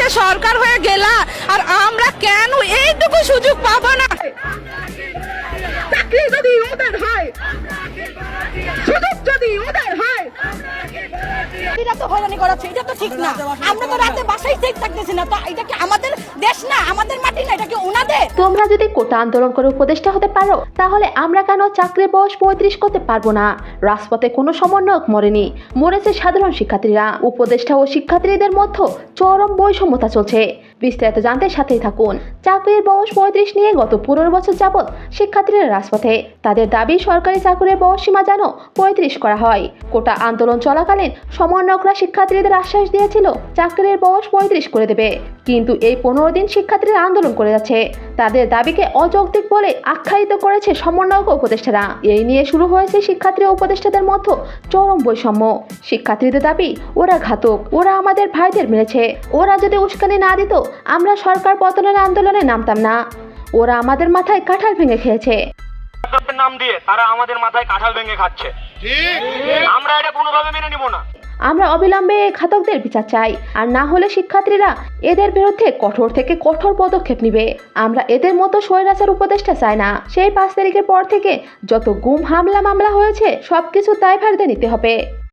দেশে সরকার হয়ে গেলা আর আমরা কেন এইটুকু সুযোগ পাবো না? হয় এটা তো হয়রানি করাচ্ছে, এটা তো ঠিক না। আমরা তো রাতে বাসায় থাকতেছি না, তো এটা কি আমাদের দেশ না? আমাদের মাটি না, এটা কি ওনাদের? তোমরা যদি কোটা আন্দোলন করে উপদেষ্টা হতে পারো, তাহলে আমরা কেন চাকরির বয়স পঁয়ত্রিশ করতে পারব না? রাজপথে কোনো সমন্বয়ক মরেনি, মরেছে সাধারণ শিক্ষার্থীরা। উপদেষ্টা ও শিক্ষার্থীদের মধ্যে চরম বৈষম্যতা চলছে। বিস্তারিত জানতে সাথেই থাকুন। চাকরির বয়স পঁয়ত্রিশ নিয়ে গত পনেরো বছর যাবৎ শিক্ষার্থীরা রাজপথে। তাদের দাবি, সরকারি চাকরির বয়স সীমা যেন পঁয়ত্রিশ করা হয়। কোটা আন্দোলন চলাকালীন সমন্বয়করা শিক্ষার্থীদের আশ্বাস দিয়েছিল, চাকরির বয়স পঁয়ত্রিশ করে দেবে। কিন্তু এই পনেরো দিন শিক্ষার্থীরা আন্দোলন করে যাচ্ছে। তাদের দাবিকে অযৌক্তিক বলে আখ্যায়িত করেছে সমন্বয়ক উপদেষ্টারা। এই নিয়ে শুরু হয়েছে শিক্ষার্থী উপদেষ্টাদের মধ্যে চরম বৈষম্য। শিক্ষার্থীদের দাবি ওরা ঘাতক ওরা আমাদের ভাইদের মেরেছে। ওরা যদি উস্কানি না দিত আমরা সরকার পতনের আন্দোলনে নামতাম না। ওরা আমাদের মাথায় কাঁঠাল ভেঙে খেয়েছে। নাম দিয়ে তারা আমাদের মাথায় কাঁঠাল ভেঙে খাচ্ছে। আমরা এটা কোনোভাবে মেনে নিব না। আমরা অবিলম্বে ঘাতকদের বিচার চাই। আর না হলে শিক্ষার্থীরা এদের বিরুদ্ধে কঠোর থেকে কঠোর পদক্ষেপ নিবে। আমরা এদের মতো স্বৈরাচার উপদেষ্টা চাই না। সেই পাঁচ তারিখের পর থেকে যত গুম হামলা মামলা হয়েছে, সবকিছু দায়ভারতে নিতে হবে।